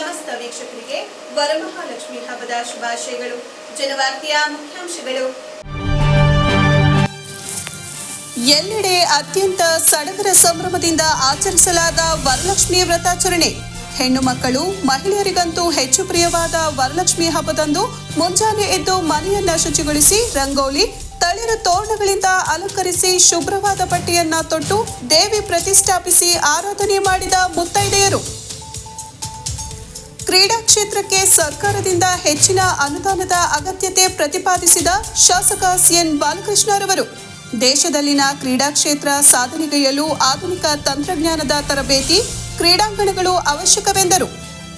ಸಮಸ್ತ ವೀಕ್ಷಕರಿಗೆ ವರಮಹಾಲಕ್ಷ್ಮಿ ಹಬ್ಬದ ಶುಭಾಶಯಗಳು. ಜನವಾರ್ತೆಯ ಮುಖ್ಯಾಂಶಗಳು. ಎಲ್ಲೆಡೆ ಅತ್ಯಂತ ಸಡಗರ ಸಂಭ್ರಮದಿಂದ ಆಚರಿಸಲಾದ ವರಲಕ್ಷ್ಮಿ ವ್ರತಾಚರಣೆ. ಹೆಣ್ಣು ಮಕ್ಕಳು, ಮಹಿಳೆಯರಿಗಂತೂ ಹೆಚ್ಚು ಪ್ರಿಯವಾದ ವರಲಕ್ಷ್ಮಿ ಹಬ್ಬದಂದು ಮುಂಜಾನೆ ಎದ್ದು ಮನೆಯನ್ನ ಶುಚಿಗೊಳಿಸಿ ರಂಗೋಲಿ, ತಳಿರು ತೋರಣಗಳಿಂದ ಅಲಂಕರಿಸಿ ಶುಭ್ರವಾದ ಪಟ್ಟಿಯನ್ನ ತೊಟ್ಟು ದೇವಿ ಪ್ರತಿಷ್ಠಾಪಿಸಿ ಆರಾಧನೆ ಮಾಡಿದ ಮುತ್ತೈದೆಯರು. ಕ್ರೀಡಾ ಕ್ಷೇತ್ರಕ್ಕೆ ಸರ್ಕಾರದಿಂದ ಹೆಚ್ಚಿನ ಅನುದಾನದ ಅಗತ್ಯತೆ ಪ್ರತಿಪಾದಿಸಿದ ಶಾಸಕ ಸಿಎನ್ ಬಾಲಕೃಷ್ಣರವರು, ದೇಶದಲ್ಲಿನ ಕ್ರೀಡಾ ಕ್ಷೇತ್ರ ಸಾಧನೆಗೈಯಲು ಆಧುನಿಕ ತಂತ್ರಜ್ಞಾನದ ತರಬೇತಿ ಕ್ರೀಡಾಂಗಣಗಳು ಅವಶ್ಯಕವೆಂದರು.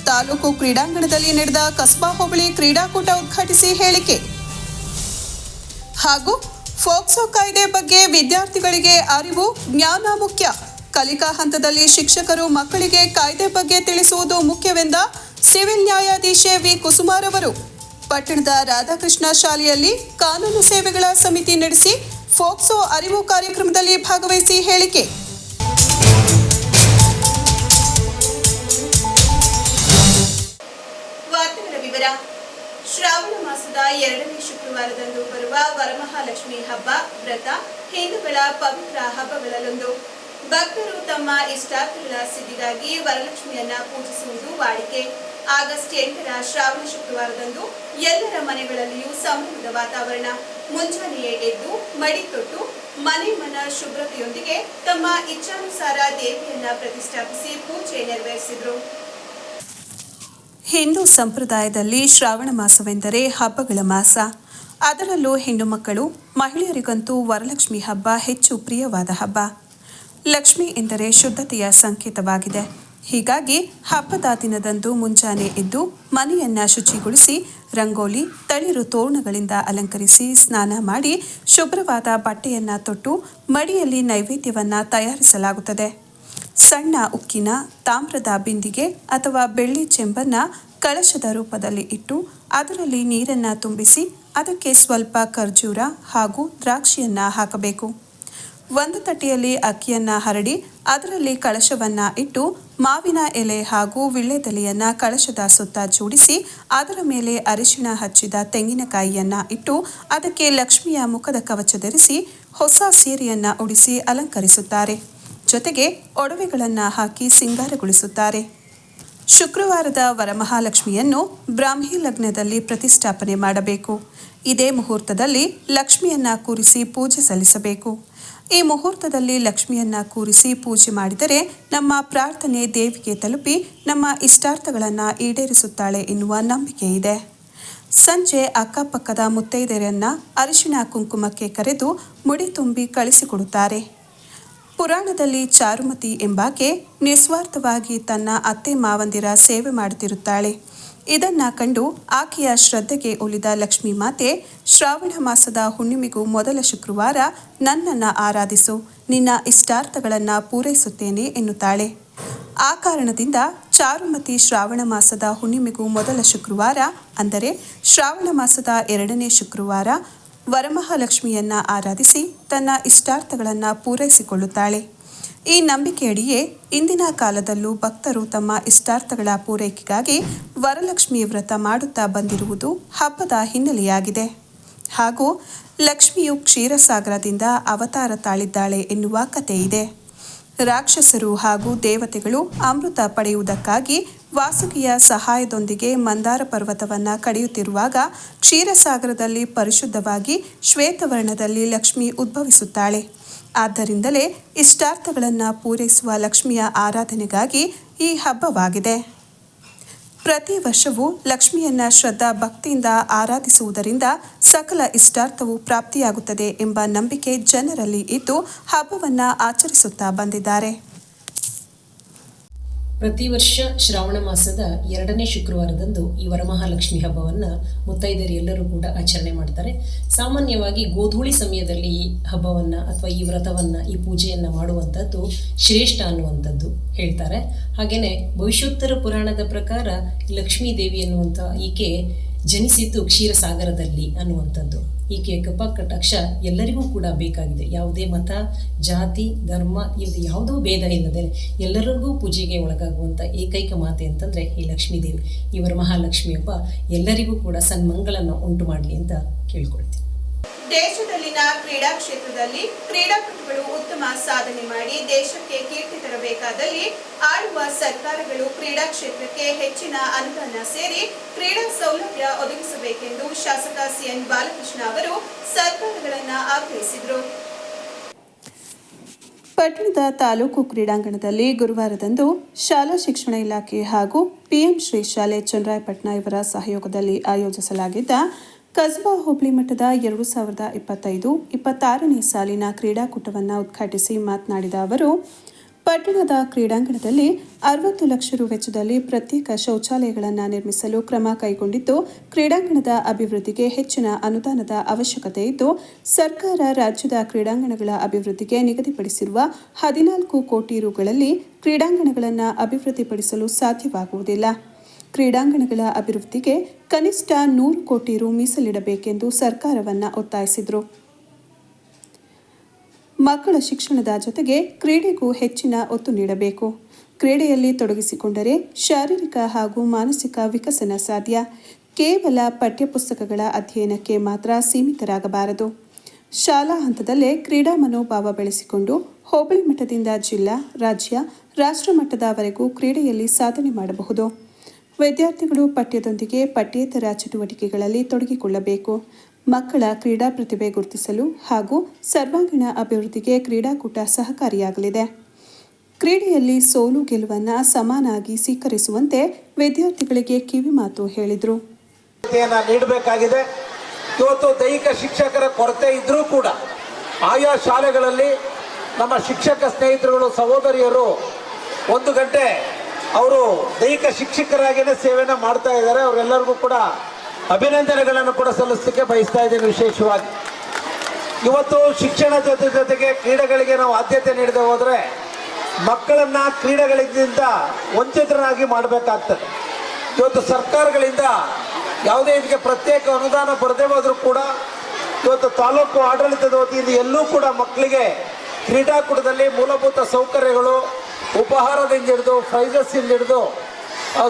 ತಾಲೂಕು ಕ್ರೀಡಾಂಗಣದಲ್ಲಿ ನಡೆದ ಕಸ್ಬಾ ಹೋಬಳಿ ಕ್ರೀಡಾಕೂಟ ಉದ್ಘಾಟಿಸಿ ಹೇಳಿಕೆ. ಹಾಗೂ ಫೋಕ್ಸೋ ಕಾಯ್ದೆ ಬಗ್ಗೆ ವಿದ್ಯಾರ್ಥಿಗಳಿಗೆ ಅರಿವು, ಜ್ಞಾನ ಮುಖ್ಯ. ಕಲಿಕಾ ಹಂತದಲ್ಲಿ ಶಿಕ್ಷಕರು ಮಕ್ಕಳಿಗೆ ಕಾಯ್ದೆ ಬಗ್ಗೆ ತಿಳಿಸುವುದು ಮುಖ್ಯವೆಂದ ಸಿವಿಲ್ ನ್ಯಾಯಾಧೀಶ ವಿ. ಕುಸುಮಾರ್ ಅವರು ಪಟ್ಟಣದ ರಾಧಾಕೃಷ್ಣ ಶಾಲೆಯಲ್ಲಿ ಕಾನೂನು ಸೇವೆಗಳ ಸಮಿತಿ ನಡೆಸಿ ಫೋಕ್ಸೋ ಅರಿವು ಕಾರ್ಯಕ್ರಮದಲ್ಲಿ ಭಾಗವಹಿಸಿ ಹೇಳಿಕೆ. ವಿವರ. ಶ್ರಾವಣ ಮಾಸದ ಎರಡನೇ ಶುಕ್ರವಾರದಂದು ಬರುವ ವರಮಹಾಲಕ್ಷ್ಮಿ ಹಬ್ಬ ವ್ರತ ಹಿಂದೂಗಳ ಪವಿತ್ರ ಹಬ್ಬಗಳಲ್ಲೊಂದು. ಭಕ್ತರು ತಮ್ಮ ಇಷ್ಟಾರ್ಥಗಳ ಸಿದ್ಧಿಗಾಗಿ ವರಲಕ್ಷ್ಮಿಯನ್ನ ಪೂಜಿಸುವುದು ವಾಡಿಕೆ. ಆಗಸ್ಟ್ ಎಂಟರ ಶ್ರಾವಣ ಶುಕ್ರವಾರದಂದು ಎಲ್ಲರ ಮನೆಗಳಲ್ಲಿಯೂ ಸಂಭ್ರಮದ ವಾತಾವರಣ. ಮುಂಜಾನೆಯೇ ಎದ್ದು ಮಡಿ ತೊಟ್ಟು ಮನೆ ಮನ ಶುಭ್ರತೆಯೊಂದಿಗೆ ತಮ್ಮ ಇಚ್ಛಾನುಸಾರ ದೇವಿಯನ್ನ ಪ್ರತಿಷ್ಠಾಪಿಸಿ ಪೂಜೆ ನೆರವೇರಿಸಿದರು. ಹಿಂದೂ ಸಂಪ್ರದಾಯದಲ್ಲಿ ಶ್ರಾವಣ ಮಾಸವೆಂದರೆ ಹಬ್ಬಗಳ ಮಾಸ. ಅದರಲ್ಲೂ ಹೆಣ್ಣು ಮಕ್ಕಳು, ಮಹಿಳೆಯರಿಗಂತೂ ವರಲಕ್ಷ್ಮಿ ಹಬ್ಬ ಹೆಚ್ಚು ಪ್ರಿಯವಾದ ಹಬ್ಬ. ಲಕ್ಷ್ಮಿ ಎಂದರೆ ಶುದ್ಧತೆಯ ಸಂಕೇತವಾಗಿದೆ. ಹೀಗಾಗಿ ಹಬ್ಬದ ದಿನದಂದು ಮುಂಜಾನೆ ಎದ್ದು ಮನೆಯನ್ನ ಶುಚಿಗೊಳಿಸಿ ರಂಗೋಲಿ, ತಳಿರು ತೋರಣಗಳಿಂದ ಅಲಂಕರಿಸಿ ಸ್ನಾನ ಮಾಡಿ ಶುಭ್ರವಾದ ಬಟ್ಟೆಯನ್ನ ತೊಟ್ಟು ಮಡಿಯಲ್ಲಿ ನೈವೇದ್ಯವನ್ನ ತಯಾರಿಸಲಾಗುತ್ತದೆ. ಸಣ್ಣ ಉಕ್ಕಿನ ತಾಮ್ರದ ಬಿಂದಿಗೆ ಅಥವಾ ಬೆಳ್ಳಿ ಚೆಂಬನ್ನ ಕಳಶದ ರೂಪದಲ್ಲಿ ಇಟ್ಟು ಅದರಲ್ಲಿ ನೀರನ್ನ ತುಂಬಿಸಿ ಅದಕ್ಕೆ ಸ್ವಲ್ಪ ಖರ್ಜೂರ ಹಾಗೂ ದ್ರಾಕ್ಷಿಯನ್ನ ಹಾಕಬೇಕು. ಒಂದು ತಟ್ಟೆಯಲ್ಲಿ ಅಕ್ಕಿಯನ್ನ ಹರಡಿ ಅದರಲ್ಲಿ ಕಳಶವನ್ನ ಇಟ್ಟು ಮಾವಿನ ಎಲೆ ಹಾಗೂ ವಿಳ್ಳೆದೆಲೆಯನ್ನ ಕಳಶದ ಸುತ್ತ ಜೋಡಿಸಿ, ಅದರ ಮೇಲೆ ಅರಿಶಿಣ ಹಚ್ಚಿದ ತೆಂಗಿನಕಾಯಿಯನ್ನ ಇಟ್ಟು, ಅದಕ್ಕೆ ಲಕ್ಷ್ಮಿಯ ಮುಖದ ಕವಚ ಧರಿಸಿ ಹೊಸ ಸೀರೆಯನ್ನ ಉಡಿಸಿ ಅಲಂಕರಿಸುತ್ತಾರೆ. ಜೊತೆಗೆ ಒಡವೆಗಳನ್ನು ಹಾಕಿ ಸಿಂಗಾರಗೊಳಿಸುತ್ತಾರೆ. ಶುಕ್ರವಾರದ ವರಮಹಾಲಕ್ಷ್ಮಿಯನ್ನು ಬ್ರಾಹ್ಮಿ ಲಗ್ನದಲ್ಲಿ ಪ್ರತಿಷ್ಠಾಪನೆ ಮಾಡಬೇಕು. ಇದೇ ಮುಹೂರ್ತದಲ್ಲಿ ಲಕ್ಷ್ಮಿಯನ್ನ ಕೂರಿಸಿ ಪೂಜೆ ಸಲ್ಲಿಸಬೇಕು. ಈ ಮುಹೂರ್ತದಲ್ಲಿ ಲಕ್ಷ್ಮಿಯನ್ನ ಕೂರಿಸಿ ಪೂಜೆ ಮಾಡಿದರೆ ನಮ್ಮ ಪ್ರಾರ್ಥನೆ ದೇವಿಗೆ ತಲುಪಿ ನಮ್ಮ ಇಷ್ಟಾರ್ಥಗಳನ್ನು ಈಡೇರಿಸುತ್ತಾಳೆ ಎನ್ನುವ ನಂಬಿಕೆ ಇದೆ. ಸಂಜೆ ಅಕ್ಕಪಕ್ಕದ ಮುತ್ತೈದೆಯರನ್ನ ಅರಿಶಿನ ಕುಂಕುಮಕ್ಕೆ ಕರೆದು ಮುಡಿ ತುಂಬಿ ಕಳಿಸಿಕೊಡುತ್ತಾರೆ. ಪುರಾಣದಲ್ಲಿ ಚಾರುಮತಿ ಎಂಬಾಕೆ ನಿಸ್ವಾರ್ಥವಾಗಿ ತನ್ನ ಅತ್ತೆ ಮಾವಂದಿರ ಸೇವೆ ಮಾಡುತ್ತಿರುತ್ತಾಳೆ ಇದನ್ನ ಕಂಡು ಆಕೆಯ ಶ್ರದ್ಧೆಗೆ ಒಲಿದ ಲಕ್ಷ್ಮೀ ಮಾತೆ, ಶ್ರಾವಣ ಮಾಸದ ಹುಣ್ಣಿಮೆಗೂ ಮೊದಲ ಶುಕ್ರವಾರ ನನ್ನನ್ನು ಆರಾಧಿಸು, ನಿನ್ನ ಇಷ್ಟಾರ್ಥಗಳನ್ನು ಪೂರೈಸುತ್ತೇನೆ ಎನ್ನುತ್ತಾಳೆ. ಆ ಕಾರಣದಿಂದ ಚಾರುಮತಿ ಶ್ರಾವಣ ಮಾಸದ ಹುಣ್ಣಿಮೆಗೂ ಮೊದಲ ಶುಕ್ರವಾರ, ಅಂದರೆ ಶ್ರಾವಣ ಮಾಸದ ಎರಡನೇ ಶುಕ್ರವಾರ ವರಮಹಾಲಕ್ಷ್ಮಿಯನ್ನ ಆರಾಧಿಸಿ ತನ್ನ ಇಷ್ಟಾರ್ಥಗಳನ್ನು ಪೂರೈಸಿಕೊಳ್ಳುತ್ತಾಳೆ. ಈ ನಂಬಿಕೆಯಡಿಯೇ ಇಂದಿನ ಕಾಲದಲ್ಲೂ ಭಕ್ತರು ತಮ್ಮ ಇಷ್ಟಾರ್ಥಗಳ ಪೂರೈಕೆಗಾಗಿ ವರಲಕ್ಷ್ಮಿ ವ್ರತ ಮಾಡುತ್ತಾ ಬಂದಿರುವುದು ಹಬ್ಬದ ಹಿನ್ನೆಲೆಯಾಗಿದೆ. ಹಾಗೂ ಲಕ್ಷ್ಮಿಯು ಕ್ಷೀರಸಾಗರದಿಂದ ಅವತಾರ ತಾಳಿದ್ದಾಳೆ ಎನ್ನುವ ಕಥೆ ಇದೆ ರಾಕ್ಷಸರು ಹಾಗೂ ದೇವತೆಗಳು ಅಮೃತ ಪಡೆಯುವುದಕ್ಕಾಗಿ ವಾಸುಕಿಯ ಸಹಾಯದೊಂದಿಗೆ ಮಂದಾರ ಪರ್ವತವನ್ನು ಕಡಿಯುತ್ತಿರುವಾಗ ಕ್ಷೀರಸಾಗರದಲ್ಲಿ ಪರಿಶುದ್ಧವಾಗಿ ಶ್ವೇತವರ್ಣದಲ್ಲಿ ಲಕ್ಷ್ಮಿ ಉದ್ಭವಿಸುತ್ತಾಳೆ. ಆದ್ದರಿಂದಲೇ ಇಷ್ಟಾರ್ಥಗಳನ್ನು ಪೂರೈಸುವ ಲಕ್ಷ್ಮಿಯ ಆರಾಧನೆಗಾಗಿ ಈ ಹಬ್ಬವಾಗಿದೆ. ಪ್ರತಿ ವರ್ಷವೂ ಲಕ್ಷ್ಮಿಯನ್ನ ಶ್ರದ್ಧಾ ಭಕ್ತಿಯಿಂದ ಆರಾಧಿಸುವುದರಿಂದ ಸಕಲ ಇಷ್ಟಾರ್ಥವು ಪ್ರಾಪ್ತಿಯಾಗುತ್ತದೆ ಎಂಬ ನಂಬಿಕೆ ಜನರಲ್ಲಿ ಇದ್ದು ಹಬ್ಬವನ್ನ ಆಚರಿಸುತ್ತಾ ಬಂದಿದ್ದಾರೆ. ಪ್ರತಿ ವರ್ಷ ಶ್ರಾವಣ ಮಾಸದ ಎರಡನೇ ಶುಕ್ರವಾರದಂದು ಈ ವರಮಹಾಲಕ್ಷ್ಮಿ ಹಬ್ಬವನ್ನು ಮುತ್ತೈದೆಯರು ಎಲ್ಲರೂ ಕೂಡ ಆಚರಣೆ ಮಾಡ್ತಾರೆ. ಸಾಮಾನ್ಯವಾಗಿ ಗೋಧೂಳಿ ಸಮಯದಲ್ಲಿ ಈ ಹಬ್ಬವನ್ನು ಅಥವಾ ಈ ವ್ರತವನ್ನು, ಈ ಪೂಜೆಯನ್ನು ಮಾಡುವಂಥದ್ದು ಶ್ರೇಷ್ಠ ಅನ್ನುವಂಥದ್ದು ಹೇಳ್ತಾರೆ. ಹಾಗೆಯೇ ಭವಿಷ್ಯೋತ್ತರ ಪುರಾಣದ ಪ್ರಕಾರ ಲಕ್ಷ್ಮೀ ದೇವಿ ಅನ್ನುವಂಥ ಈಕೆ ಜನಿಸಿದ್ದು ಕ್ಷೀರಸಾಗರದಲ್ಲಿ ಅನ್ನುವಂಥದ್ದು. ಈ ಏಕಪ್ಪ ಕಟಾಕ್ಷ ಎಲ್ಲರಿಗೂ ಕೂಡ ಬೇಕಾಗಿದೆ. ಯಾವುದೇ ಮತ, ಜಾತಿ, ಧರ್ಮ ಇದು ಯಾವುದೋ ಭೇದ ಇಲ್ಲದೆ ಎಲ್ಲರಿಗೂ ಪೂಜೆಗೆ ಒಳಗಾಗುವಂಥ ಏಕೈಕ ಮಾತೆ ಅಂತಂದರೆ ಈ ಲಕ್ಷ್ಮೀದೇವಿ. ಇವರ ಮಹಾಲಕ್ಷ್ಮಿ ಎಲ್ಲರಿಗೂ ಕೂಡ ಸನ್ಮಂಗಳನ್ನ ಉಂಟು ಮಾಡಲಿ ಅಂತ ಕೇಳ್ಕೊಳ್ತೀನಿ. ದೇಶದಲ್ಲಿನ ಕ್ರೀಡಾ ಕ್ಷೇತ್ರದಲ್ಲಿ ಕ್ರೀಡಾಪಟುಗಳು ಉತ್ತಮ ಸಾಧನೆ ಮಾಡಿ ದೇಶಕ್ಕೆ ಕೀರ್ತಿ ತರಬೇಕಾದಲ್ಲಿ ಆಳುವ ಸರ್ಕಾರಗಳು ಕ್ರೀಡಾ ಕ್ಷೇತ್ರಕ್ಕೆ ಹೆಚ್ಚಿನ ಅನುದಾನ ಸೇರಿ ಕ್ರೀಡಾ ಸೌಲಭ್ಯ ಒದಗಿಸಬೇಕೆಂದು ಶಾಸಕ ಸಿಎನ್ ಬಾಲಕೃಷ್ಣ ಅವರು ಸರ್ಕಾರಗಳನ್ನು ಆಗ್ರಹಿಸಿದರು. ಪಟ್ಟಣದ ತಾಲೂಕು ಕ್ರೀಡಾಂಗಣದಲ್ಲಿ ಗುರುವಾರದಂದು ಶಾಲಾ ಶಿಕ್ಷಣ ಇಲಾಖೆ ಹಾಗೂ ಪಿಎಂ ಶ್ರೀ ಶಾಲೆ ಚನ್ನರಾಯಪಟ್ಟಣ ಇವರ ಸಹಯೋಗದಲ್ಲಿ ಆಯೋಜಿಸಲಾಗಿದ್ದ ಕಸ್ಬಾ ಹೋಬಳಿ ಮಠದ ಎರಡು ಸಾವಿರದ ಇಪ್ಪತ್ತೈದು ಇಪ್ಪತ್ತಾರನೇ ಸಾಲಿನ ಕ್ರೀಡಾಕೂಟವನ್ನು ಉದ್ಘಾಟಿಸಿ ಮಾತನಾಡಿದ ಅವರು, ಪಟ್ಟಣದ ಕ್ರೀಡಾಂಗಣದಲ್ಲಿ ಅರವತ್ತು ಲಕ್ಷ ರು ವೆಚ್ಚದಲ್ಲಿ ಪ್ರತ್ಯೇಕ ಶೌಚಾಲಯಗಳನ್ನು ನಿರ್ಮಿಸಲು ಕ್ರಮ ಕೈಗೊಂಡಿದ್ದು, ಕ್ರೀಡಾಂಗಣದ ಅಭಿವೃದ್ಧಿಗೆ ಹೆಚ್ಚಿನ ಅನುದಾನದ ಅವಶ್ಯಕತೆ ಇದ್ದು, ಸರ್ಕಾರ ರಾಜ್ಯದ ಕ್ರೀಡಾಂಗಣಗಳ ಅಭಿವೃದ್ಧಿಗೆ ನಿಗದಿಪಡಿಸಿರುವ ಹದಿನಾಲ್ಕು ಕೋಟಿ ರುಗಳಲ್ಲಿ ಕ್ರೀಡಾಂಗಣಗಳನ್ನು ಅಭಿವೃದ್ಧಿಪಡಿಸಲು ಸಾಧ್ಯವಾಗುವುದಿಲ್ಲ. ಕ್ರೀಡಾಂಗಣಗಳ ಅಭಿವೃದ್ಧಿಗೆ ಕನಿಷ್ಠ ನೂರು ಕೋಟಿ ರು ಮೀಸಲಿಡಬೇಕೆಂದು ಸರ್ಕಾರವನ್ನು ಒತ್ತಾಯಿಸಿದರು. ಮಕ್ಕಳ ಶಿಕ್ಷಣದ ಜೊತೆಗೆ ಕ್ರೀಡೆಗೂ ಹೆಚ್ಚಿನ ಒತ್ತು ನೀಡಬೇಕು. ಕ್ರೀಡೆಯಲ್ಲಿ ತೊಡಗಿಸಿಕೊಂಡರೆ ಶಾರೀರಿಕ ಹಾಗೂ ಮಾನಸಿಕ ವಿಕಸನ ಸಾಧ್ಯ. ಕೇವಲ ಪಠ್ಯಪುಸ್ತಕಗಳ ಅಧ್ಯಯನಕ್ಕೆ ಮಾತ್ರ ಸೀಮಿತರಾಗಬಾರದು. ಶಾಲಾ ಹಂತದಲ್ಲೇ ಕ್ರೀಡಾ ಮನೋಭಾವ ಬೆಳೆಸಿಕೊಂಡು ಹೋಬಳಿ ಮಟ್ಟದಿಂದ ಜಿಲ್ಲಾ, ರಾಜ್ಯ, ರಾಷ್ಟ್ರಮಟ್ಟದವರೆಗೂ ಕ್ರೀಡೆಯಲ್ಲಿ ಸಾಧನೆ ಮಾಡಬಹುದು. ವಿದ್ಯಾರ್ಥಿಗಳು ಪಠ್ಯದೊಂದಿಗೆ ಪಠ್ಯೇತರ ಚಟುವಟಿಕೆಗಳಲ್ಲಿ ತೊಡಗಿಕೊಳ್ಳಬೇಕು. ಮಕ್ಕಳ ಕ್ರೀಡಾ ಪ್ರತಿಭೆ ಗುರುತಿಸಲು ಹಾಗೂ ಸರ್ವಾಂಗೀಣ ಅಭಿವೃದ್ಧಿಗೆ ಕ್ರೀಡಾಕೂಟ ಸಹಕಾರಿಯಾಗಲಿದೆ. ಕ್ರೀಡೆಯಲ್ಲಿ ಸೋಲು ಗೆಲುವನ್ನು ಸಮಾನಾಗಿ ಸ್ವೀಕರಿಸುವಂತೆ ವಿದ್ಯಾರ್ಥಿಗಳಿಗೆ ಕಿವಿಮಾತು ಹೇಳಿದರು. ನೀಡಬೇಕಾಗಿದೆ. ಇವತ್ತು ದೈಹಿಕ ಶಿಕ್ಷಕರ ಕೊರತೆ ಇದ್ರೂ ಕೂಡ ಆಯಾ ಶಾಲೆಗಳಲ್ಲಿ ನಮ್ಮ ಶಿಕ್ಷಕ ಸ್ನೇಹಿತರುಗಳು, ಸಹೋದರಿಯರು ಒಂದು ಗಂಟೆ ಅವರು ದೈಹಿಕ ಶಿಕ್ಷಕರಾಗಿಯೇ ಸೇವೆಯನ್ನು ಮಾಡ್ತಾ ಇದ್ದಾರೆ. ಅವರೆಲ್ಲರಿಗೂ ಕೂಡ ಅಭಿನಂದನೆಗಳನ್ನು ಕೂಡ ಸಲ್ಲಿಸಲಿಕ್ಕೆ ಬಯಸ್ತಾ ಇದ್ದೇನೆ ವಿಶೇಷವಾಗಿ. ಇವತ್ತು ಶಿಕ್ಷಣ ಜೊತೆ ಜೊತೆಗೆ ಕ್ರೀಡೆಗಳಿಗೆ ನಾವು ಆದ್ಯತೆ ನೀಡದೆ ಹೋದರೆ ಮಕ್ಕಳನ್ನ ಕ್ರೀಡೆಗಳಿಂದ ವಂಚಿತರಾಗಿ ಮಾಡಬೇಕಾಗ್ತದೆ. ಇವತ್ತು ಸರ್ಕಾರಗಳಿಂದ ಯಾವುದೇ ಇದಕ್ಕೆ ಪ್ರತ್ಯೇಕ ಅನುದಾನ ಬರದೇ ಹೋದರೂ ಕೂಡ ಇವತ್ತು ತಾಲೂಕು ಆಡಳಿತದ ವತಿಯಿಂದ ಎಲ್ಲೂ ಕೂಡ ಮಕ್ಕಳಿಗೆ ಕ್ರೀಡಾಕೂಟದಲ್ಲಿ ಮೂಲಭೂತ ಸೌಕರ್ಯಗಳು ಉಪಹಾರದಿಂದ ಹಿಡಿದು ಪ್ರೈಸಸ್ಸಿಂದ ಹಿಡಿದು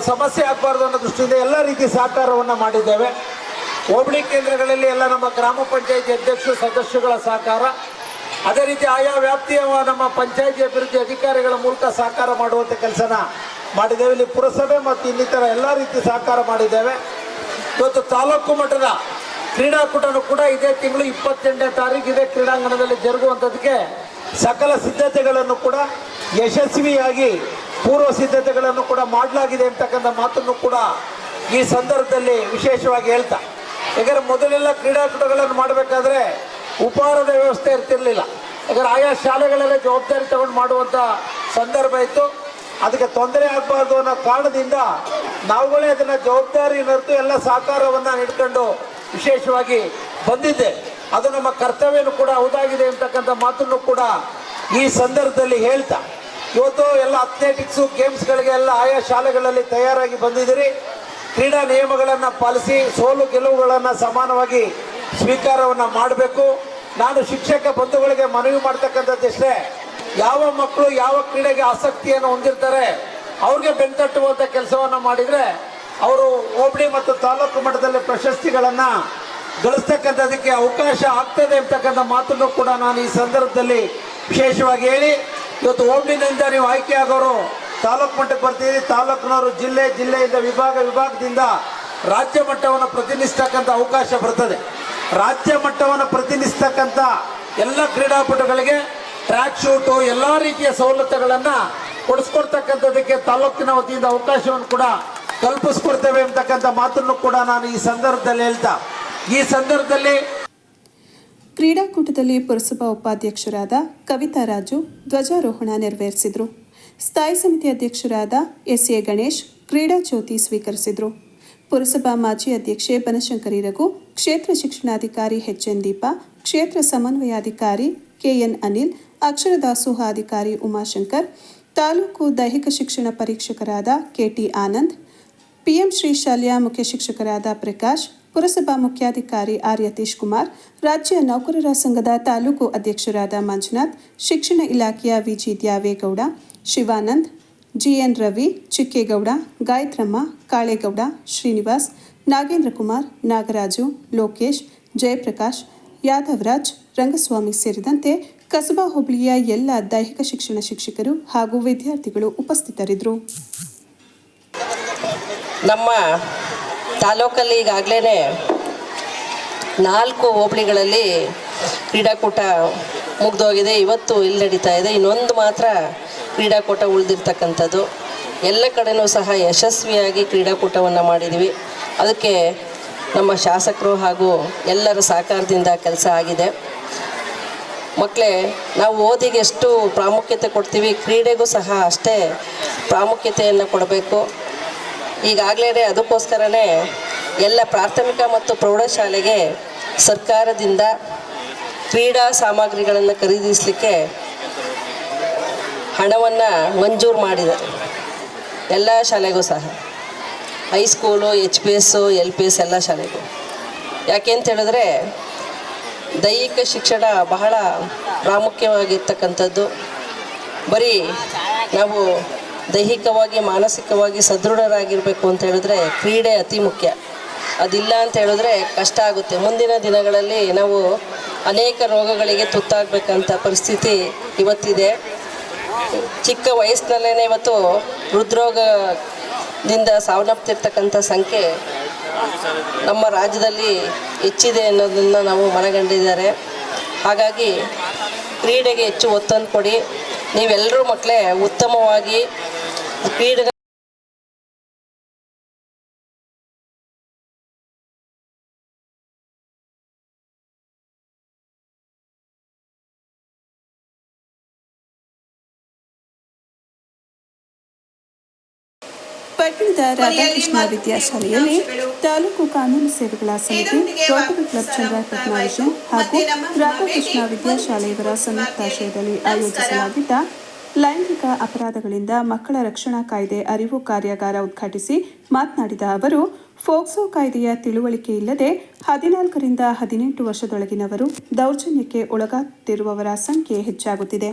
ಸಮಸ್ಯೆ ಆಗಬಾರ್ದು ಅನ್ನೋ ದೃಷ್ಟಿಯಿಂದ ಎಲ್ಲ ರೀತಿ ಸಹಕಾರವನ್ನು ಮಾಡಿದ್ದೇವೆ. ಹೋಬಳಿ ಕೇಂದ್ರಗಳಲ್ಲಿ ಎಲ್ಲ ನಮ್ಮ ಗ್ರಾಮ ಪಂಚಾಯಿತಿ ಅಧ್ಯಕ್ಷರು ಸದಸ್ಯಗಳ ಸಹಕಾರ, ಅದೇ ರೀತಿ ಆಯಾ ವ್ಯಾಪ್ತಿಯ ನಮ್ಮ ಪಂಚಾಯಿತಿ ಅಭಿವೃದ್ಧಿ ಅಧಿಕಾರಿಗಳ ಮೂಲಕ ಸಹಕಾರ ಮಾಡುವಂಥ ಕೆಲಸನ ಮಾಡಿದ್ದೇವೆ. ಇಲ್ಲಿ ಪುರಸಭೆ ಮತ್ತು ಇನ್ನಿತರ ಎಲ್ಲ ರೀತಿ ಸಹಕಾರ ಮಾಡಿದ್ದೇವೆ. ಇವತ್ತು ತಾಲೂಕು ಮಟ್ಟದ ಕ್ರೀಡಾಕೂಟನೂ ಕೂಡ ಇದೇ ತಿಂಗಳು ಇಪ್ಪತ್ತೆಂಟನೇ ತಾರೀಕು ಇದೇ ಕ್ರೀಡಾಂಗಣದಲ್ಲಿ ಜರುಗುವಂಥದ್ದಕ್ಕೆ ಸಕಲ ಸಿದ್ಧತೆಗಳನ್ನು ಕೂಡ ಯಶಸ್ವಿಯಾಗಿ ಪೂರ್ವ ಸಿದ್ಧತೆಗಳನ್ನು ಕೂಡ ಮಾಡಲಾಗಿದೆ ಅಂತಕ್ಕಂಥ ಮಾತನ್ನು ಕೂಡ ಈ ಸಂದರ್ಭದಲ್ಲಿ ವಿಶೇಷವಾಗಿ ಹೇಳ್ತಾ. ಯಾಕಂದರೆ ಮೊದಲೆಲ್ಲ ಕ್ರೀಡಾಕೂಟಗಳನ್ನು ಮಾಡಬೇಕಾದ್ರೆ ಉಪಹಾರದ ವ್ಯವಸ್ಥೆ ಇರ್ತಿರಲಿಲ್ಲ. ಯಾಕಂದರೆ ಆಯಾ ಶಾಲೆಗಳಲ್ಲೇ ಜವಾಬ್ದಾರಿ ತಗೊಂಡು ಮಾಡುವಂಥ ಸಂದರ್ಭ ಇತ್ತು. ಅದಕ್ಕೆ ತೊಂದರೆ ಆಗಬಾರ್ದು ಅನ್ನೋ ಕಾರಣದಿಂದ ನಾವುಗಳೇ ಅದನ್ನ ಜವಾಬ್ದಾರಿ ನರೆತು ಎಲ್ಲ ಸಹಕಾರವನ್ನ ಹಿಡ್ಕೊಂಡು ವಿಶೇಷವಾಗಿ ಬಂದಿದ್ದೆ. ಅದು ನಮ್ಮ ಕರ್ತವ್ಯನೂ ಕೂಡ ಹೌದಾಗಿದೆ ಅಂತಕ್ಕಂಥ ಮಾತನ್ನು ಕೂಡ ಈ ಸಂದರ್ಭದಲ್ಲಿ ಹೇಳ್ತಾ. ಇವತ್ತು ಎಲ್ಲ ಅಥ್ಲೆಟಿಕ್ಸು ಗೇಮ್ಸ್ಗಳಿಗೆ ಎಲ್ಲ ಆಯಾ ಶಾಲೆಗಳಲ್ಲಿ ತಯಾರಾಗಿ ಬಂದಿದ್ದೀರಿ. ಕ್ರೀಡಾ ನಿಯಮಗಳನ್ನು ಪಾಲಿಸಿ, ಸೋಲು ಗೆಲುವುಗಳನ್ನು ಸಮಾನವಾಗಿ ಸ್ವೀಕಾರವನ್ನು ಮಾಡಬೇಕು. ನಾನು ಶಿಕ್ಷಕ ಬಂಧುಗಳಿಗೆ ಮನವಿ ಮಾಡ್ತಕ್ಕಂಥದ್ದಿಷ್ಟೇ ಯಾವ ಮಕ್ಕಳು ಯಾವ ಕ್ರೀಡೆಗೆ ಆಸಕ್ತಿಯನ್ನು ಹೊಂದಿರ್ತಾರೆ, ಅವ್ರಿಗೆ ಬೆಂತಟ್ಟುವಂಥ ಕೆಲಸವನ್ನು ಮಾಡಿದರೆ ಅವರು ಹೋಬಳಿ ಮತ್ತು ತಾಲೂಕು ಮಟ್ಟದಲ್ಲಿ ಪ್ರಶಸ್ತಿಗಳನ್ನು ಗಳಿಸ್ತಕ್ಕಂಥದಕ್ಕೆ ಅವಕಾಶ ಆಗ್ತದೆ ಅಂತಕ್ಕಂಥ ಮಾತನ್ನು ಕೂಡ ನಾನು ಈ ಸಂದರ್ಭದಲ್ಲಿ ವಿಶೇಷವಾಗಿ ಹೇಳಿ ಇವತ್ತು ಓಮ್ನಿಂದ ನೀವು ಆಯ್ಕೆ ಆಗೋರು ತಾಲೂಕು ಮಟ್ಟಕ್ಕೆ ಬರ್ತೀರಿ. ತಾಲೂಕಿನವರು ಜಿಲ್ಲೆ, ಜಿಲ್ಲೆಯಿಂದ ವಿಭಾಗ, ವಿಭಾಗದಿಂದ ರಾಜ್ಯ ಮಟ್ಟವನ್ನು ಪ್ರತಿನಿಧಿಸ್ತಕ್ಕಂಥ ಅವಕಾಶ ಬರ್ತದೆ. ರಾಜ್ಯ ಮಟ್ಟವನ್ನು ಪ್ರತಿನಿಧಿಸ್ತಕ್ಕಂಥ ಎಲ್ಲ ಕ್ರೀಡಾಪಟುಗಳಿಗೆ ಟ್ರ್ಯಾಕ್ ಶೂಟು ಎಲ್ಲ ರೀತಿಯ ಸವಲತ್ತುಗಳನ್ನು ಕೊಡಿಸ್ಕೊಡ್ತಕ್ಕಂಥದ್ದಕ್ಕೆ ತಾಲೂಕಿನ ವತಿಯಿಂದ ಅವಕಾಶವನ್ನು ಕೂಡ ಕಲ್ಪಿಸ್ಕೊಡ್ತೇವೆ ಅಂತಕ್ಕಂಥ ಮಾತನ್ನು ಕೂಡ ನಾನು ಈ ಸಂದರ್ಭದಲ್ಲಿ ಹೇಳ್ತಾ ಈ ಸಂದರ್ಭದಲ್ಲಿ ಕ್ರೀಡಾಕೂಟದಲ್ಲಿ ಪುರಸಭಾ ಉಪಾಧ್ಯಕ್ಷರಾದ ಕವಿತಾ ರಾಜು ಧ್ವಜಾರೋಹಣ ನೆರವೇರಿಸಿದರು. ಸ್ಥಾಯಿ ಸಮಿತಿ ಅಧ್ಯಕ್ಷರಾದ ಎಸ್ ಎ ಗಣೇಶ್ ಕ್ರೀಡಾ ಜ್ಯೋತಿ ಸ್ವೀಕರಿಸಿದರು. ಪುರಸಭಾ ಮಾಜಿ ಅಧ್ಯಕ್ಷೆ ಬನಶಂಕರಿ ರಘು, ಕ್ಷೇತ್ರ ಶಿಕ್ಷಣಾಧಿಕಾರಿ ಎಚ್ ಎನ್ ದೀಪಾ, ಕ್ಷೇತ್ರ ಸಮನ್ವಯಾಧಿಕಾರಿ ಕೆಎನ್ ಅನಿಲ್, ಅಕ್ಷರ ದಾಸೋಹ ಅಧಿಕಾರಿ ಉಮಾಶಂಕರ್, ತಾಲೂಕು ದೈಹಿಕ ಶಿಕ್ಷಣ ಪರೀಕ್ಷಕರಾದ ಕೆಟಿ ಆನಂದ್ ಪಿಎಂ ಶ್ರೀ ಶಾಲೆಯ ಮುಖ್ಯ ಶಿಕ್ಷಕರಾದ ಪ್ರಕಾಶ್, ಪುರಸಭಾ ಮುಖ್ಯಾಧಿಕಾರಿ ಆರ್ ಯತೀಶ್ ಕುಮಾರ್ ರಾಜ್ಯ ನೌಕರರ ಸಂಘದ ತಾಲೂಕು ಅಧ್ಯಕ್ಷರಾದ ಮಂಜುನಾಥ್, ಶಿಕ್ಷಣ ಇಲಾಖೆಯ ವಿಜಿ ದ್ಯಾವೇಗೌಡ, ಶಿವಾನಂದ್, ಜಿಎನ್ ರವಿ, ಚಿಕ್ಕೇಗೌಡ ಗಾಯತ್ರಮ್ಮ ಕಾಳೇಗೌಡ, ಶ್ರೀನಿವಾಸ್, ನಾಗೇಂದ್ರ ಕುಮಾರ್, ನಾಗರಾಜು, ಲೋಕೇಶ್, ಜಯಪ್ರಕಾಶ್, ಯಾದವರಾಜ್, ರಂಗಸ್ವಾಮಿ ಸೇರಿದಂತೆ ಕಸಬಾ ಹೋಬಳಿಯ ಎಲ್ಲ ದೈಹಿಕ ಶಿಕ್ಷಣ ಶಿಕ್ಷಕರು ಹಾಗೂ ವಿದ್ಯಾರ್ಥಿಗಳು ಉಪಸ್ಥಿತರಿದ್ದರು. ನಮ್ಮ ತಾಲೂಕಲ್ಲಿ ಈಗಾಗಲೇ ನಾಲ್ಕು ಹೋಬಳಿಗಳಲ್ಲಿ ಕ್ರೀಡಾಕೂಟ ಮುಗ್ದೋಗಿದೆ. ಇವತ್ತು ಇಲ್ಲಿ ನಡೀತಾ ಇದೆ. ಇನ್ನೊಂದು ಮಾತ್ರ ಕ್ರೀಡಾಕೂಟ ಉಳಿದಿರ್ತಕ್ಕಂಥದ್ದು. ಎಲ್ಲ ಕಡೆಯೂ ಸಹ ಯಶಸ್ವಿಯಾಗಿ ಕ್ರೀಡಾಕೂಟವನ್ನು ಮಾಡಿದ್ದೀವಿ ಅದಕ್ಕೆ ನಮ್ಮ ಶಾಸಕರು ಹಾಗೂ ಎಲ್ಲರ ಸಹಕಾರದಿಂದ ಕೆಲಸ ಆಗಿದೆ. ಮಕ್ಕಳೇ ನಾವು ಓದಿಗೆ ಎಷ್ಟು ಪ್ರಾಮುಖ್ಯತೆ ಕೊಡ್ತೀವಿ, ಕ್ರೀಡೆಗೂ ಸಹ ಅಷ್ಟೇ ಪ್ರಾಮುಖ್ಯತೆಯನ್ನು ಕೊಡಬೇಕು. ಈಗಾಗಲೇ ಅದಕ್ಕೋಸ್ಕರನೇ ಎಲ್ಲ ಪ್ರಾಥಮಿಕ ಮತ್ತು ಪ್ರೌಢಶಾಲೆಗೆ ಸರ್ಕಾರದಿಂದ ಕ್ರೀಡಾ ಸಾಮಗ್ರಿಗಳನ್ನು ಖರೀದಿಸಲಿಕ್ಕೆ ಹಣವನ್ನು ಮಂಜೂರು ಮಾಡಿದ್ದಾರೆ ಎಲ್ಲ ಶಾಲೆಗೂ ಸಹ. High school H P S, L P S ಎಲ್ಲ ಶಾಲೆಗೂ. ಯಾಕೆ ಅಂತ ಹೇಳಿದ್ರೆ ದೈಹಿಕ ಶಿಕ್ಷಣ ಬಹಳ ಪ್ರಾಮುಖ್ಯವಾಗಿರ್ತಕ್ಕಂಥದ್ದು. ಬರೀ ನಾವು ದೈಹಿಕವಾಗಿ, ಮಾನಸಿಕವಾಗಿ ಸದೃಢರಾಗಿರಬೇಕು ಅಂತ ಹೇಳಿದ್ರೆ ಕ್ರೀಡೆ ಅತಿ ಮುಖ್ಯ. ಅದಿಲ್ಲ ಅಂತ ಹೇಳಿದ್ರೆ ಕಷ್ಟ ಆಗುತ್ತೆ. ಮುಂದಿನ ದಿನಗಳಲ್ಲಿ ನಾವು ಅನೇಕ ರೋಗಗಳಿಗೆ ತುತ್ತಾಗಬೇಕಂತ ಪರಿಸ್ಥಿತಿ ಇವತ್ತಿದೆ. ಚಿಕ್ಕ ವಯಸ್ಸಿನಲ್ಲೇ ಇವತ್ತು ಹೃದ್ರೋಗದಿಂದ ಸಾವನ್ನಪ್ತಿರ್ತಕ್ಕಂಥ ಸಂಖ್ಯೆ ನಮ್ಮ ರಾಜ್ಯದಲ್ಲಿ ಹೆಚ್ಚಿದೆ ಅನ್ನೋದನ್ನು ನಾವು ಮನಗಂಡಿದ್ದಾರೆ. ಹಾಗಾಗಿ ಕ್ರೀಡೆಗೆ ಹೆಚ್ಚು ಒತ್ತನ್ನು ಕೊಡಿ. ನೀವೆಲ್ಲರೂ ಮಕ್ಕಳೇ ಉತ್ತಮವಾಗಿ ಕ್ರೀಡೆ ಪಟ್ಟಣದ ರಾಧಾಕೃಷ್ಣ ವಿದ್ಯಾಶಾಲೆಯಲ್ಲಿ ತಾಲೂಕು ಕಾನೂನು ಸೇವೆಗಳ ಸಮಿತಿ ರೋಟರಿ ಕ್ಲಬ್ ಚಂದ್ರಪಟ್ನ ವಿಷನ್ ಹಾಗೂ ರಾಧಾಕೃಷ್ಣ ವಿದ್ಯಾಶಾಲೆಯವರ ಸಂಯುಕ್ತಾಶ್ರಯದಲ್ಲಿ ಆಯೋಜಿಸಲಾಗಿದ್ದ ಲೈಂಗಿಕ ಅಪರಾಧಗಳಿಂದ ಮಕ್ಕಳ ರಕ್ಷಣಾ ಕಾಯ್ದೆ ಅರಿವು ಕಾರ್ಯಾಗಾರ ಉದ್ಘಾಟಿಸಿ ಮಾತನಾಡಿದ ಅವರು ಫೋಕ್ಸೋ ಕಾಯ್ದೆಯ ತಿಳುವಳಿಕೆ ಇಲ್ಲದೆ ಹದಿನಾಲ್ಕರಿಂದ ಹದಿನೆಂಟು ವರ್ಷದೊಳಗಿನವರು ದೌರ್ಜನ್ಯಕ್ಕೆ ಒಳಗಾಗುತ್ತಿರುವವರ ಸಂಖ್ಯೆ ಹೆಚ್ಚಾಗುತ್ತಿದೆ.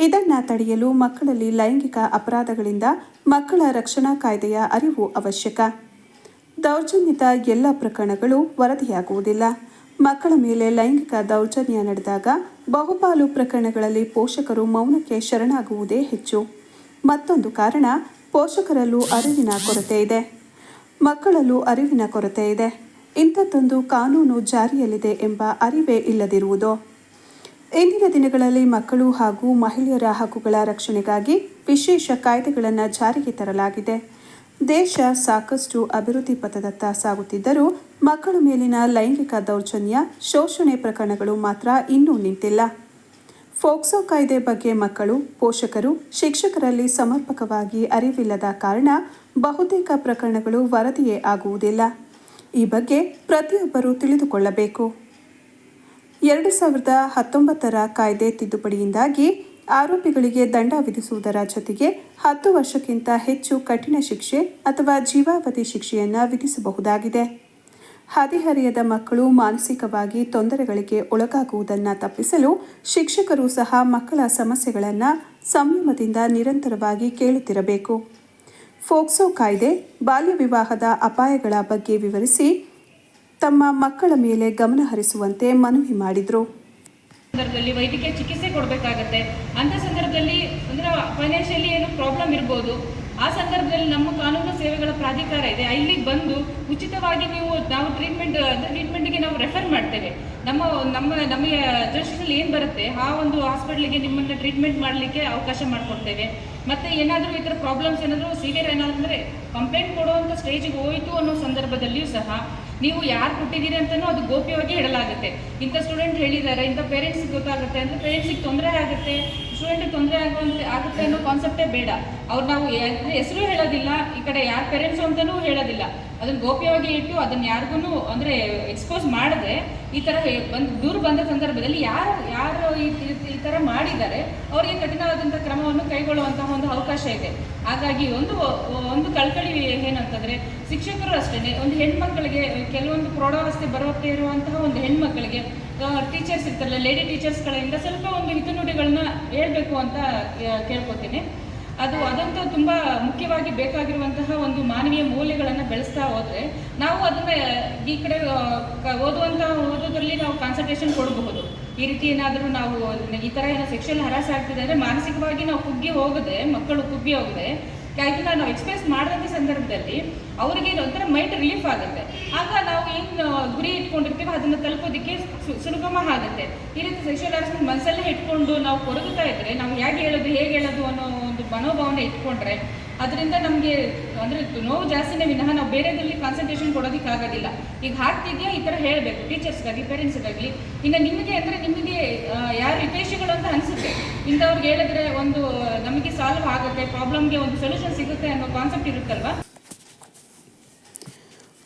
ಇದನ್ನ ತಡೆಯಲು ಮಕ್ಕಳಲ್ಲಿ ಲೈಂಗಿಕ ಅಪರಾಧಗಳಿಂದ ಮಕ್ಕಳ ರಕ್ಷಣಾ ಕಾಯ್ದೆಯ ಅರಿವು ಅವಶ್ಯಕ. ದೌರ್ಜನ್ಯದ ಎಲ್ಲ ಪ್ರಕರಣಗಳು ವರದಿಯಾಗುವುದಿಲ್ಲ. ಮಕ್ಕಳ ಮೇಲೆ ಲೈಂಗಿಕ ದೌರ್ಜನ್ಯ ನಡೆದಾಗ ಬಹುಪಾಲು ಪ್ರಕರಣಗಳಲ್ಲಿ ಪೋಷಕರು ಮೌನಕ್ಕೆ ಶರಣಾಗುವುದೇ ಹೆಚ್ಚು. ಮತ್ತೊಂದು ಕಾರಣ, ಪೋಷಕರಲ್ಲೂ ಅರಿವಿನ ಕೊರತೆ ಇದೆ. ಮಕ್ಕಳಲ್ಲೂ ಅರಿವಿನ ಕೊರತೆ ಇದೆ. ಇಂಥದ್ದೊಂದು ಕಾನೂನು ಜಾರಿಯಲ್ಲಿದೆ ಎಂಬ ಅರಿವೇ ಇಲ್ಲದಿರುವುದು. ಇಂದಿನ ದಿನಗಳಲ್ಲಿ ಮಕ್ಕಳು ಹಾಗೂ ಮಹಿಳೆಯರ ಹಕ್ಕುಗಳ ರಕ್ಷಣೆಗಾಗಿ ವಿಶೇಷ ಕಾಯ್ದೆಗಳನ್ನು ಜಾರಿಗೆ ತರಲಾಗಿದೆ. ದೇಶ ಸಾಕಷ್ಟು ಅಭಿವೃದ್ಧಿ ಪಥದತ್ತ ಸಾಗುತ್ತಿದ್ದರೂ ಮಕ್ಕಳ ಮೇಲಿನ ಲೈಂಗಿಕ ದೌರ್ಜನ್ಯ, ಶೋಷಣೆ ಪ್ರಕರಣಗಳು ಮಾತ್ರ ಇನ್ನೂ ನಿಂತಿಲ್ಲ. ಫೋಕ್ಸೋ ಕಾಯ್ದೆ ಬಗ್ಗೆ ಮಕ್ಕಳು, ಪೋಷಕರು, ಶಿಕ್ಷಕರಲ್ಲಿ ಸಮರ್ಪಕವಾಗಿ ಅರಿವಿಲ್ಲದ ಕಾರಣ ಬಹುತೇಕ ಪ್ರಕರಣಗಳು ವರದಿಯೇ ಆಗುವುದಿಲ್ಲ. ಈ ಬಗ್ಗೆ ಪ್ರತಿಯೊಬ್ಬರೂ ತಿಳಿದುಕೊಳ್ಳಬೇಕು. ಎರಡು ಸಾವಿರದ ಹತ್ತೊಂಬತ್ತರ ಕಾಯ್ದೆ ತಿದ್ದುಪಡಿಯಿಂದಾಗಿ ಆರೋಪಿಗಳಿಗೆ ದಂಡ ವಿಧಿಸುವುದರ ಜೊತೆಗೆ ಹತ್ತು ವರ್ಷಕ್ಕಿಂತ ಹೆಚ್ಚು ಕಠಿಣ ಶಿಕ್ಷೆ ಅಥವಾ ಜೀವಾವಧಿ ಶಿಕ್ಷೆಯನ್ನು ವಿಧಿಸಬಹುದಾಗಿದೆ. ಹದಿಹರೆಯದ ಮಕ್ಕಳು ಮಾನಸಿಕವಾಗಿ ತೊಂದರೆಗಳಿಗೆ ಒಳಗಾಗುವುದನ್ನು ತಪ್ಪಿಸಲು ಶಿಕ್ಷಕರು ಸಹ ಮಕ್ಕಳ ಸಮಸ್ಯೆಗಳನ್ನು ಸಂಯಮದಿಂದ ನಿರಂತರವಾಗಿ ಕೇಳುತ್ತಿರಬೇಕು. ಫೋಕ್ಸೋ ಕಾಯ್ದೆ ಬಾಲ್ಯ ವಿವಾಹದ ಅಪಾಯಗಳ ಬಗ್ಗೆ ವಿವರಿಸಿ ತಮ್ಮ ಮಕ್ಕಳ ಮೇಲೆ ಗಮನ ಹರಿಸುವಂತೆ ಮನವಿ ಮಾಡಿದರು. ಸಂದರ್ಭದಲ್ಲಿ ವೈದ್ಯಕೀಯ ಚಿಕಿತ್ಸೆ ಕೊಡಬೇಕಾಗತ್ತೆ. ಅಂತ ಸಂದರ್ಭದಲ್ಲಿ ಅಂದ್ರೆ ಫೈನಾನ್ಷಿಯಲಿ ಏನು ಪ್ರಾಬ್ಲಮ್ ಇರ್ಬೋದು. ಆ ಸಂದರ್ಭದಲ್ಲಿ ನಮ್ಮ ಕಾನೂನು ಸೇವೆಗಳ ಪ್ರಾಧಿಕಾರ ಇದೆ. ಇಲ್ಲಿಗೆ ಬಂದು ಉಚಿತವಾಗಿ ನೀವು ನಾವು ಟ್ರೀಟ್ಮೆಂಟ್ ಟ್ರೀಟ್ಮೆಂಟ್ಗೆ ನಾವು ರೆಫರ್ ಮಾಡ್ತೇವೆ. ನಮ್ಮ ನಮ್ಮ ನಮಗೆ ಜಸ್ಟ್ ಏನು ಬರುತ್ತೆ? ಆ ಒಂದು ಹಾಸ್ಪಿಟ್ಲಿಗೆ ನಿಮ್ಮನ್ನು ಟ್ರೀಟ್ಮೆಂಟ್ ಮಾಡಲಿಕ್ಕೆ ಅವಕಾಶ ಮಾಡಿಕೊಡ್ತೇವೆ. ಮತ್ತೆ ಏನಾದರೂ ಈ ಥರ ಪ್ರಾಬ್ಲಮ್ಸ್ ಏನಾದರೂ ಸಿವಿಯರ್ ಏನಾದರೂ ಅಂದರೆ ಕಂಪ್ಲೇಂಟ್ ಕೊಡುವಂಥ ಸ್ಟೇಜಿಗೆ ಹೋಯಿತು ಅನ್ನೋ ಸಂದರ್ಭದಲ್ಲಿಯೂ ಸಹ ನೀವು ಯಾರು ಕೊಟ್ಟಿದ್ದೀರಿ ಅಂತಲೂ ಅದು ಗೋಪ್ಯವಾಗಿ ಇಡಲಾಗುತ್ತೆ ಇಂಥ ಸ್ಟೂಡೆಂಟ್ ಹೇಳಿದ್ದಾರೆ, ಇಂಥ ಪೇರೆಂಟ್ಸಿಗೆ ಗೊತ್ತಾಗುತ್ತೆ, ಅಂದರೆ ಪೇರೆಂಟ್ಸಿಗೆ ತೊಂದರೆ ಆಗುತ್ತೆ. ಸ್ಟೂಡೆಂಟಿಗೆ ತೊಂದರೆ ಆಗುವಂತೆ ಆಗುತ್ತೆ ಅನ್ನೋ ಕಾನ್ಸೆಪ್ಟೇ ಬೇಡ. ಅವ್ರು ನಾವು ಹೆಸರು ಹೇಳೋದಿಲ್ಲ, ಈ ಕಡೆ ಯಾರು ಪೇರೆಂಟ್ಸು ಅಂತಲೂ ಹೇಳೋದಿಲ್ಲ. ಅದನ್ನ ಗೋಪ್ಯವಾಗಿ ಇಟ್ಟು ಅದನ್ನ ಯಾರಿಗೂ ಅಂದರೆ ಎಕ್ಸ್ಪೋಸ್ ಮಾಡದೆ ಈ ಥರ ಬಂದು ದೂರು ಬಂದ ಸಂದರ್ಭದಲ್ಲಿ ಯಾರು ಯಾರು ಈ ಥರ ಮಾಡಿದ್ದಾರೆ, ಅವರಿಗೆ ಕಠಿಣವಾದಂಥ ಕ್ರಮವನ್ನು ಕೈಗೊಳ್ಳುವಂತಹ ಒಂದು ಅವಕಾಶ ಇದೆ. ಹಾಗಾಗಿ ಒಂದು ಒಂದು ಕಳ್ಕಳಿ ಏನಂತಂದರೆ, ಶಿಕ್ಷಕರು ಅಷ್ಟೇನೆ, ಒಂದು ಹೆಣ್ಮಕ್ಳಿಗೆ ಕೆಲವೊಂದು ಪ್ರೌಢಾವಸ್ಥೆ ಬರುವಂತೆ ಇರುವಂತಹ ಒಂದು ಹೆಣ್ಮಕ್ಳಿಗೆ ಟೀಚರ್ಸ್ ಇರ್ತಾರಲ್ಲ ಲೇಡಿ ಟೀಚರ್ಸ್ಗಳಿಂದ ಸ್ವಲ್ಪ ಒಂದು ಹಿತನುಡಿಗಳನ್ನ ಹೇಳ್ಬೇಕು ಅಂತ ಕೇಳ್ಕೊತೀನಿ. ಅದು ಅದಂತೂ ತುಂಬ ಮುಖ್ಯವಾಗಿ ಬೇಕಾಗಿರುವಂತಹ ಒಂದು ಮಾನವೀಯ ಮೌಲ್ಯಗಳನ್ನು ಬೆಳೆಸ್ತಾ ಹೋದರೆ ನಾವು ಅದನ್ನ ಈ ಕಡೆ ಓದುವಂತಹ ಓದೋದ್ರಲ್ಲಿ ನಾವು ಕಾನ್ಸಂಟ್ರೇಷನ್ ಕೊಡಬಹುದು. ಈ ರೀತಿ ಏನಾದರೂ ನಾವು, ಈ ಥರ ಏನೋ ಸೆಕ್ಷುವಲ್ ಹರಾಸ್ ಆಗ್ತಿದೆ ಅಂದರೆ ಮಾನಸಿಕವಾಗಿ ನಾವು ಕುಗ್ಗಿ ಹೋಗದೆ, ಮಕ್ಕಳು ಕುಗ್ಗಿ ಹೋಗದೆ ಇದನ್ನ ನಾವು ಎಕ್ಸ್ಪ್ರೆಸ್ ಮಾಡಿದಂಥ ಸಂದರ್ಭದಲ್ಲಿ ಅವ್ರಿಗೆ ಒಂಥರ ಮೈಂಡ್ ರಿಲೀಫ್ ಆಗುತ್ತೆ. ಆಗ ನಾವು ಏನು ಗುರಿ ಇಟ್ಕೊಂಡಿರ್ತೀವೋ ಅದನ್ನು ತಲುಪೋದಕ್ಕೆ ಸುಲಭಮ ಆಗುತ್ತೆ. ಈ ರೀತಿ ಸೆಕ್ಷುವಲ್ ಹರಾಸ್ಮೆಂಟ್ ಮನಸ್ಸಲ್ಲೇ ಇಟ್ಕೊಂಡು ನಾವು ಕೊರಗುತ್ತಾ ಇದ್ದರೆ ನಾವು ಹೇಗೆ ಹೇಳೋದು ಹೇಗೆ ಹೇಳೋದು ಅನ್ನೋ ಒಂದು ಮನೋಭಾವನೆ ಇಟ್ಕೊಂಡ್ರೆ ಅದರಿಂದ ನಮಗೆ, ಅಂದರೆ ನೋವು ಜಾಸ್ತಿನೇ ವಿನಃ ನಾವು ಬೇರೆದಲ್ಲಿ ಕಾನ್ಸಂಟ್ರೇಷನ್ ಕೊಡೋದಕ್ಕಾಗೋದಿಲ್ಲ ಈಗ ಆಗ್ತಿದೆಯಾ ಈ ಥರ ಹೇಳಬೇಕು ಟೀಚರ್ಸ್ಗಾಗಿ ಪೇರೆಂಟ್ಸ್ಗಾಗಲಿ ಇನ್ನು ನಿಮಗೆ ಅಂದರೆ ನಿಮಗೆ ಯಾರು ವಿಪೇಷಗಳು ಅಂತ ಅನಿಸುತ್ತೆ. ಇಂಥವ್ರಿಗೆ ಹೇಳಿದ್ರೆ ಒಂದು, ನಮಗೆ ಸಾಲ್ವ್ ಆಗುತ್ತೆ ಪ್ರಾಬ್ಲಮ್ಗೆ ಒಂದು ಸೊಲ್ಯೂಷನ್ ಸಿಗುತ್ತೆ ಅನ್ನೋ ಕಾನ್ಸೆಪ್ಟ್ ಇರುತ್ತಲ್ವಾ?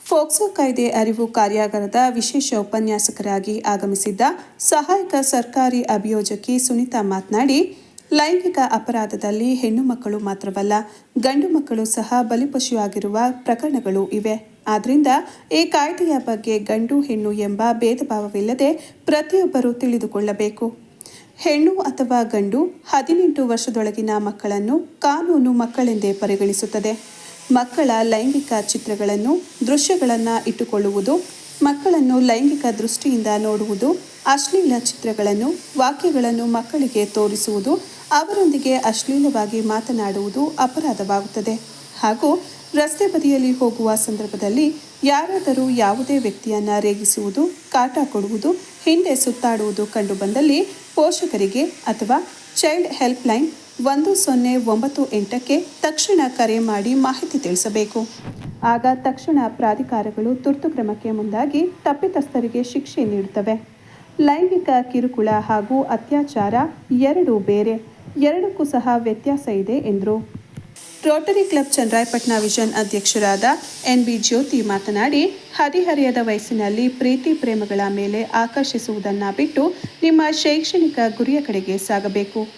ಫೋಕ್ಸೋ ಕಾಯ್ದೆ ಅರಿವು ಕಾರ್ಯಾಗಾರದ ವಿಶೇಷ ಉಪನ್ಯಾಸಕರಾಗಿ ಆಗಮಿಸಿದ್ದ ಸಹಾಯಕ ಸರ್ಕಾರಿ ಅಭಿಯೋಜಕಿ ಸುನೀತಾ ಮಾತನಾಡಿ ಲೈಂಗಿಕ ಅಪರಾಧದಲ್ಲಿ ಹೆಣ್ಣು ಮಕ್ಕಳು ಮಾತ್ರವಲ್ಲ, ಗಂಡು ಮಕ್ಕಳು ಸಹ ಬಲಿಪಶುವಾಗಿರುವ ಪ್ರಕರಣಗಳು ಇವೆ. ಆದ್ದರಿಂದ ಈ ಕಾಯ್ದೆಯ ಬಗ್ಗೆ ಗಂಡು ಹೆಣ್ಣು ಎಂಬ ಭೇದ ಪ್ರತಿಯೊಬ್ಬರೂ ತಿಳಿದುಕೊಳ್ಳಬೇಕು. ಹೆಣ್ಣು ಅಥವಾ ಗಂಡು ಹದಿನೆಂಟು ವರ್ಷದೊಳಗಿನ ಮಕ್ಕಳನ್ನು ಕಾನೂನು ಮಕ್ಕಳೆಂದೇ ಪರಿಗಣಿಸುತ್ತದೆ. ಮಕ್ಕಳ ಲೈಂಗಿಕ ಚಿತ್ರಗಳನ್ನು, ದೃಶ್ಯಗಳನ್ನು ಇಟ್ಟುಕೊಳ್ಳುವುದು, ಮಕ್ಕಳನ್ನು ಲೈಂಗಿಕ ದೃಷ್ಟಿಯಿಂದ ನೋಡುವುದು, ಅಶ್ಲೀಲ ಚಿತ್ರಗಳನ್ನು, ವಾಕ್ಯಗಳನ್ನು ಮಕ್ಕಳಿಗೆ ತೋರಿಸುವುದು ಅವರೊಂದಿಗೆ ಅಶ್ಲೀಲವಾಗಿ ಮಾತನಾಡುವುದು ಅಪರಾಧವಾಗುತ್ತದೆ. ಹಾಗೂ ರಸ್ತೆ ಬದಿಯಲ್ಲಿ ಹೋಗುವ ಸಂದರ್ಭದಲ್ಲಿ ಯಾರಾದರೂ ಯಾವುದೇ ವ್ಯಕ್ತಿಯನ್ನ ರೇಗಿಸುವುದು, ಕಾಟ ಕೊಡುವುದು, ಹಿಂದೆ ಸುತ್ತಾಡುವುದು ಕಂಡುಬಂದಲ್ಲಿ ಪೋಷಕರಿಗೆ ಅಥವಾ ಚೈಲ್ಡ್ ಹೆಲ್ಪ್ ಲೈನ್ ಒಂದು ಸೊನ್ನೆ ಒಂಬತ್ತು ಎಂಟಕ್ಕೆ ತಕ್ಷಣ ಕರೆ ಮಾಡಿ ಮಾಹಿತಿ ತಿಳಿಸಬೇಕು. ಆಗ ತಕ್ಷಣ ಪ್ರಾಧಿಕಾರಗಳು ತುರ್ತು ಕ್ರಮಕ್ಕೆ ಮುಂದಾಗಿ ತಪ್ಪಿತಸ್ಥರಿಗೆ ಶಿಕ್ಷೆ ನೀಡುತ್ತವೆ. ಲೈಂಗಿಕ ಕಿರುಕುಳ ಹಾಗೂ ಅತ್ಯಾಚಾರ ಎರಡು ಬೇರೆ. ಎರಡಕ್ಕೂ ಸಹ ವ್ಯತ್ಯಾಸ ಇದೆ ಎಂದರು. ರೋಟರಿ ಕ್ಲಬ್ ಚಂದ್ರಾಯಪಟ್ನ ವಿಷನ್ ಅಧ್ಯಕ್ಷರಾದ ಎನ್ ಬಿ ಜ್ಯೋತಿ ಮಾತನಾಡಿ, ಹದಿಹರೆಯದ ವಯಸ್ಸಿನಲ್ಲಿ ಪ್ರೀತಿ ಪ್ರೇಮಗಳ ಮೇಲೆ ಆಕರ್ಷಿಸುವುದನ್ನು ಬಿಟ್ಟು ನಿಮ್ಮ ಶೈಕ್ಷಣಿಕ ಗುರಿಯ ಕಡೆಗೆ ಸಾಗಬೇಕು.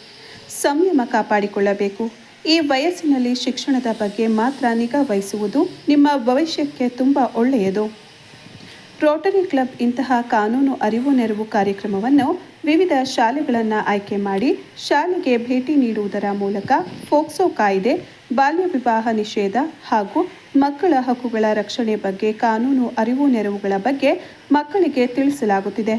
ಸಂಯಮ ಕಾಪಾಡಿಕೊಳ್ಳಬೇಕು. ಈ ವಯಸ್ಸಿನಲ್ಲಿ ಶಿಕ್ಷಣದ ಬಗ್ಗೆ ಮಾತ್ರ ನಿಗಾ ವಹಿಸುವುದು ನಿಮ್ಮ ಭವಿಷ್ಯಕ್ಕೆ ತುಂಬ ಒಳ್ಳೆಯದು. ರೋಟರಿ ಕ್ಲಬ್ ಇಂತಹ ಕಾನೂನು ಅರಿವು ನೆರವು ಕಾರ್ಯಕ್ರಮವನ್ನು ವಿವಿಧ ಶಾಲೆಗಳನ್ನು ಆಯ್ಕೆ ಮಾಡಿ ಶಾಲೆಗೆ ಭೇಟಿ ನೀಡುವುದರ ಮೂಲಕ ಫೋಕ್ಸೋ ಕಾಯ್ದೆ, ಬಾಲ್ಯ ವಿವಾಹ ನಿಷೇಧ ಹಾಗೂ ಮಕ್ಕಳ ಹಕ್ಕುಗಳ ರಕ್ಷಣೆ ಬಗ್ಗೆ ಕಾನೂನು ಅರಿವು ನೆರವುಗಳ ಬಗ್ಗೆ ಮಕ್ಕಳಿಗೆ ತಿಳಿಸಲಾಗುತ್ತಿದೆ.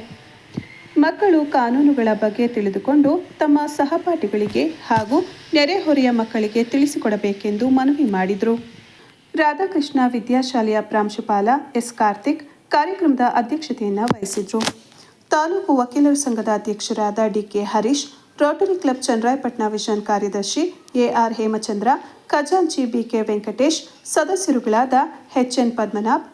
ಮಕ್ಕಳು ಕಾನೂನುಗಳ ಬಗ್ಗೆ ತಿಳಿದುಕೊಂಡು ತಮ್ಮ ಸಹಪಾಠಿಗಳಿಗೆ ಹಾಗೂ ನೆರೆಹೊರೆಯ ಮಕ್ಕಳಿಗೆ ತಿಳಿಸಿಕೊಡಬೇಕೆಂದು ಮನವಿ ಮಾಡಿದರು. ರಾಧಾಕೃಷ್ಣ ವಿದ್ಯಾಶಾಲೆಯ ಪ್ರಾಂಶುಪಾಲ ಎಸ್ ಕಾರ್ತಿಕ್ ಕಾರ್ಯಕ್ರಮದ ಅಧ್ಯಕ್ಷತೆಯನ್ನು ವಹಿಸಿದ್ರು. ತಾಲೂಕು ವಕೀಲರ ಸಂಘದ ಅಧ್ಯಕ್ಷರಾದ DK Harish, rotary club Channarayapatna vision ಕಾರ್ಯದರ್ಶಿ ಎಆರ್ ಹೇಮಚಂದ್ರ, ಖಜಾಂಚಿ BK Venkatesh, ಸದಸ್ಯರುಗಳಾದ HN Padmanabh,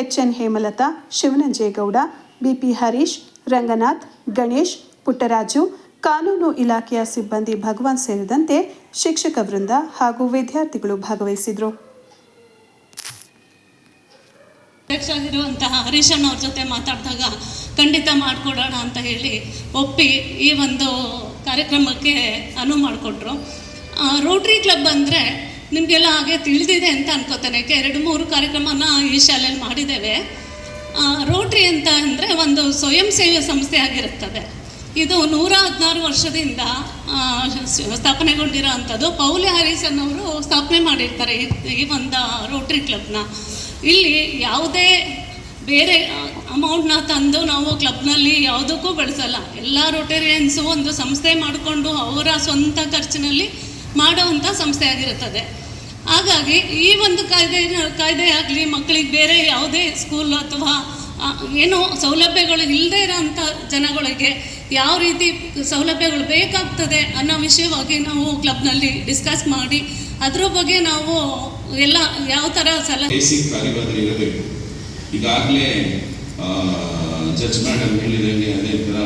HN Hemalatha, Shivananjegowda, BP Harish, Ranganath, Ganesh, Puttaraju, ಕಾನೂನು ಇಲಾಖೆಯ ಸಿಬ್ಬಂದಿ ಭಗವಾನ್ ಸೇರಿದಂತೆ ಶಿಕ್ಷಕ ವೃಂದ ಹಾಗೂ ವಿದ್ಯಾರ್ಥಿಗಳು ಭಾಗವಹಿಸಿದರು. ಅಧ್ಯಕ್ಷರಾಗಿರುವಂತಹ ಹರೀಶಣ್ಣ ಅವ್ರ ಜೊತೆ ಮಾತಾಡಿದಾಗ ಖಂಡಿತ ಮಾಡಿಕೊಡೋಣ ಅಂತ ಹೇಳಿ ಒಪ್ಪಿ ಈ ಒಂದು ಕಾರ್ಯಕ್ರಮಕ್ಕೆ ಅನುವು ಮಾಡಿಕೊಟ್ರು. ರೋಟ್ರಿ ಕ್ಲಬ್ ಅಂದರೆ ನಿಮಗೆಲ್ಲ ಹಾಗೆ ತಿಳಿದಿದೆ ಅಂತ ಅನ್ಕೋತೇನೆ. ಎರಡು ಮೂರು ಕಾರ್ಯಕ್ರಮನ ಈ ಶಾಲೆಯಲ್ಲಿ ಮಾಡಿದ್ದೇವೆ. ರೋಟ್ರಿ ಅಂತ ಅಂದರೆ ಒಂದು ಸ್ವಯಂ ಸೇವೆ ಸಂಸ್ಥೆ ಆಗಿರುತ್ತದೆ. ಇದು ನೂರ ಹದಿನಾರು ವರ್ಷದಿಂದ ಸ್ಥಾಪನೆಗೊಂಡಿರೋ ಅಂಥದ್ದು ಪೌಲಿ ಹ್ಯಾರಿಸನ್ ಅವರು ಸ್ಥಾಪನೆ ಮಾಡಿರ್ತಾರೆ ಈ ಒಂದು ರೋಟ್ರಿ ಕ್ಲಬ್ನ ಇಲ್ಲಿ ಯಾವುದೇ ಬೇರೆ ಅಮೌಂಟ್ನ ತಂದು ನಾವು ಕ್ಲಬ್ನಲ್ಲಿ ಯಾವುದಕ್ಕೂ ಬಳಸಲ್ಲ. ಎಲ್ಲ ರೋಟೇರಿಯನ್ಸು ಒಂದು ಸಂಸ್ಥೆ ಮಾಡಿಕೊಂಡು ಅವರ ಸ್ವಂತ ಖರ್ಚಿನಲ್ಲಿ ಮಾಡುವಂಥ ಸಂಸ್ಥೆ ಆಗಿರುತ್ತದೆ. ಹಾಗಾಗಿ ಈ ಒಂದು ಕಾಯ್ದೆ ಕಾಯ್ದೆ ಆಗಲಿ, ಮಕ್ಕಳಿಗೆ ಬೇರೆ ಯಾವುದೇ ಸ್ಕೂಲ್ ಅಥವಾ ಏನು ಸೌಲಭ್ಯಗಳು ಇಲ್ಲದೆ ಇರೋಂಥ ಜನಗಳಿಗೆ ಯಾವ ರೀತಿ ಸೌಲಭ್ಯಗಳು ಬೇಕಾಗ್ತದೆ ಅನ್ನೋ ವಿಷಯವಾಗಿ ನಾವು ಕ್ಲಬ್ನಲ್ಲಿ ಡಿಸ್ಕಸ್ ಮಾಡಿ, ಅದ್ರ ಬಗ್ಗೆ ನಾವು ಎಲ್ಲ ಯಾವ ಥರ ಸಲಹೆ ಈಗಾಗಲೇ ಜಡ್ಜ್ ಮೇಡಮ್ ಹೇಳಿದಂಗೆ ಅದೇ ಥರ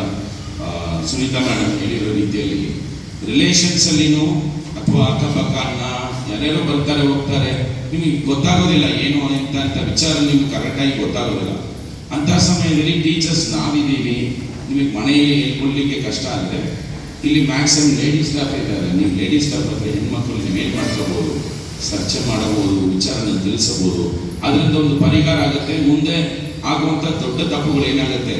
ಸುನೀತಾ ಮೇಡಮ್ ಹೇಳಿರೋ ರೀತಿಯಲ್ಲಿ ರಿಲೇಷನ್ಸ್ ಅಲ್ಲಿನೂ ಅಥವಾ ಅಕ್ಕಪಕ್ಕ ಅಣ್ಣ ಯಾರ್ಯಾರೋ ಬರ್ತಾರೆ, ಹೋಗ್ತಾರೆ, ನಿಮಗೆ ಗೊತ್ತಾಗೋದಿಲ್ಲ ಏನು ಅಂತ ಅಂತ ವಿಚಾರ ನಿಮ್ಗೆ ಕರೆಕ್ಟಾಗಿ ಗೊತ್ತಾಗೋದಿಲ್ಲ. ಅಂಥ ಸಮಯದಲ್ಲಿ ಟೀಚರ್ಸ್ ನಾವಿದ್ದೀವಿ, ನಿಮಗೆ ಮನೆಯಲ್ಲಿ ಹೇಳ್ಕೊಳ್ಲಿಕ್ಕೆ ಕಷ್ಟ ಆದರೆ, ಇಲ್ಲಿ ಮ್ಯಾಕ್ಸಿಮಮ್ ಲೇಡೀಸ್ ಸ್ಟಾಫ್ ಇದ್ದಾರೆ. ನೀವು ಲೇಡೀಸ್ ಸ್ಟಾಫ್ ಹತ್ರ ಹೆಣ್ಮಕ್ಳು ನೀವು ಏನು ಮಾಡ್ಕೋಬೋದು. ಚರ್ಚೆ ಮಾಡಬಹುದು ವಿಚಾರನ ತಿಳಿಸಬಹುದು. ಅದರಿಂದ ಒಂದು ಪರಿಹಾರ ಆಗುತ್ತೆ. ಮುಂದೆ ಆಗುವಂಥ ದೊಡ್ಡ ತಪ್ಪುಗಳು ಏನಾಗುತ್ತೆ?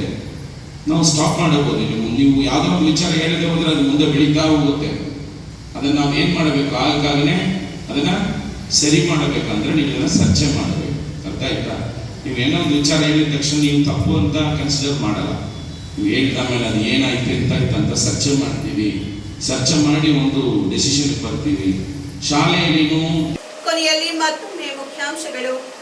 ನಾವು ಸ್ಟಾಪ್ ಮಾಡಬಹುದು. ನೀವು ನೀವು ಯಾವುದೋ ಒಂದು ವಿಚಾರ ಹೇಳದೆ ಹೋದ್ರೆ ಅದು ಮುಂದೆ ಬೆಳೀತಾ ಹೋಗುತ್ತೆ. ಅದನ್ನ ನಾವು ಏನು ಮಾಡಬೇಕು? ಆಗಕ್ಕಾಗನೇ ಅದನ್ನ ಸರಿ ಮಾಡಬೇಕಂದ್ರೆ ನೀವು ಅದನ್ನ ಚರ್ಚೆ ಮಾಡಬೇಕು. ಅರ್ಥ ಆಯ್ತಾ ನೀವು ಏನೋ ಒಂದು ವಿಚಾರ ಹೇಳಿದ ತಕ್ಷಣ ನೀವು ತಪ್ಪು ಅಂತ ಕನ್ಸಿಡರ್ ಮಾಡಲ್ಲ. ನೀವು ಹೇಳಿದ ಮೇಲೆ ಅದು ಏನಾಯ್ತು, ಎಂತಾಯ್ತು ಅಂತ ಚರ್ಚೆ ಮಾಡ್ತೀವಿ. ಚರ್ಚೆ ಮಾಡಿ ಒಂದು ಡೆಸಿಷನ್ ಬರ್ತೀವಿ. ಶಾಲೆಯಲ್ಲಿನೂ ಕೊನೆಯಲ್ಲಿ ಮತ್ತೊಮ್ಮೆ ಮುಖ್ಯಾಂಶಗಳು.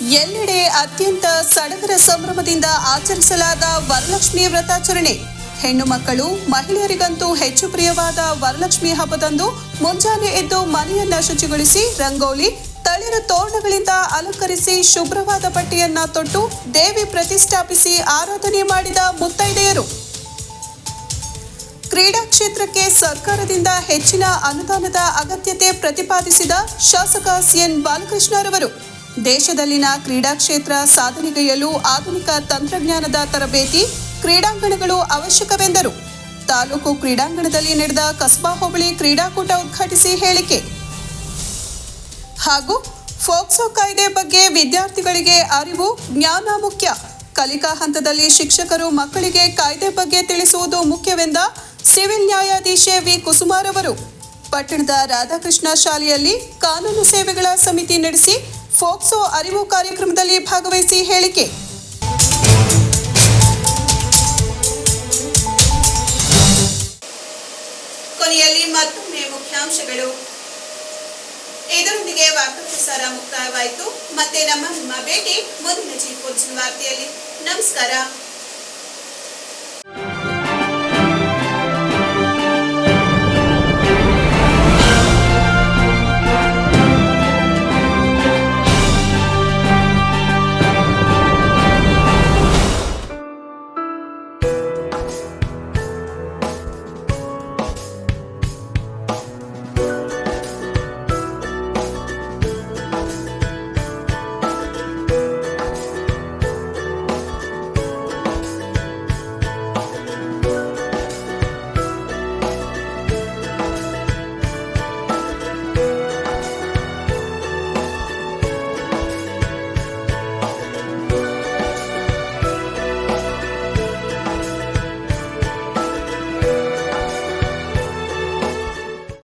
ಎಲ್ಲೆಡೆ ಅತ್ಯಂತ ಸಡಗರ ಸಂಭ್ರಮದಿಂದ ಆಚರಿಸಲಾದ ವರಲಕ್ಷ್ಮಿ ವ್ರತಾಚರಣೆ. ಹೆಣ್ಣು ಮಕ್ಕಳು ಮಹಿಳೆಯರಿಗಂತೂ ಹೆಚ್ಚು ಪ್ರಿಯವಾದ ವರಲಕ್ಷ್ಮಿ ಹಬ್ಬದಂದು ಮುಂಜಾನೆ ಎದ್ದು ಮನೆಯನ್ನ ಶುಚಿಗೊಳಿಸಿ ರಂಗೋಲಿ ತಳಿರ ತೋರಣಗಳಿಂದ ಅಲಂಕರಿಸಿ ಶುಭ್ರವಾದ ಬಟ್ಟೆಯನ್ನ ತೊಟ್ಟು ದೇವಿ ಪ್ರತಿಷ್ಠಾಪಿಸಿ ಆರಾಧನೆ ಮಾಡಿದ ಮುತ್ತೈದೆಯರು. ಕ್ರೀಡಾ ಕ್ಷೇತ್ರಕ್ಕೆ ಸರ್ಕಾರದಿಂದ ಹೆಚ್ಚಿನ ಅನುದಾನದ ಅಗತ್ಯತೆ ಪ್ರತಿಪಾದಿಸಿದ ಶಾಸಕ ಸಿಎನ್ ಬಾಲಕೃಷ್ಣರವರು, ದೇಶದಲ್ಲಿನ ಕ್ರೀಡಾ ಕ್ಷೇತ್ರ ಸಾಧನೆಗೈಯಲು ಆಧುನಿಕ ತಂತ್ರಜ್ಞಾನದ ತರಬೇತಿ ಕ್ರೀಡಾಂಗಣಗಳು ಅವಶ್ಯಕವೆಂದರು. ತಾಲೂಕು ಕ್ರೀಡಾಂಗಣದಲ್ಲಿ ನಡೆದ ಕಸ್ಬಾ ಹೋಬಳಿ ಕ್ರೀಡಾಕೂಟ ಉದ್ಘಾಟಿಸಿ ಹೇಳಿಕೆ. ಹಾಗೂ ಫೋಕ್ಸೋ ಕಾಯ್ದೆ ಬಗ್ಗೆ ವಿದ್ಯಾರ್ಥಿಗಳಿಗೆ ಅರಿವು, ಜ್ಞಾನ ಮುಖ್ಯ. ಕಲಿಕಾ ಹಂತದಲ್ಲಿ ಶಿಕ್ಷಕರು ಮಕ್ಕಳಿಗೆ ಕಾಯ್ದೆ ಬಗ್ಗೆ ತಿಳಿಸುವುದು ಮುಖ್ಯವೆಂದ ಸಿವಿಲ್ ನ್ಯಾಯಾಧೀಶೆ ವಿ. ಕುಸುಮಾರ್ ಅವರು ಪಟ್ಟಣದ ರಾಧಾಕೃಷ್ಣ ಶಾಲೆಯಲ್ಲಿ ಕಾನೂನು ಸೇವೆಗಳ ಸಮಿತಿ ನಡೆಸಿ ಫೋಕ್ಸೋ ಅರಿವು ಕಾರ್ಯಕ್ರಮದಲ್ಲಿ ಭಾಗವಹಿಸಿ ಹೇಳಿಕೆ. ಕೊನೆಯಲ್ಲಿ ಮತ್ತೊಮ್ಮೆ ಮುಖ್ಯಾಂಶಗಳು. ಇದರೊಂದಿಗೆ ವಾರ್ತಾ ಪ್ರಸಾರ ಮುಕ್ತಾಯವಾಯಿತು. ಮತ್ತೆ ನಮ್ಮ ನಿಮ್ಮ ಭೇಟಿ ಮುಂದಿನ ಚೀಫ್ ವಾರ್ತೆಯಲ್ಲಿ. ನಮಸ್ಕಾರ.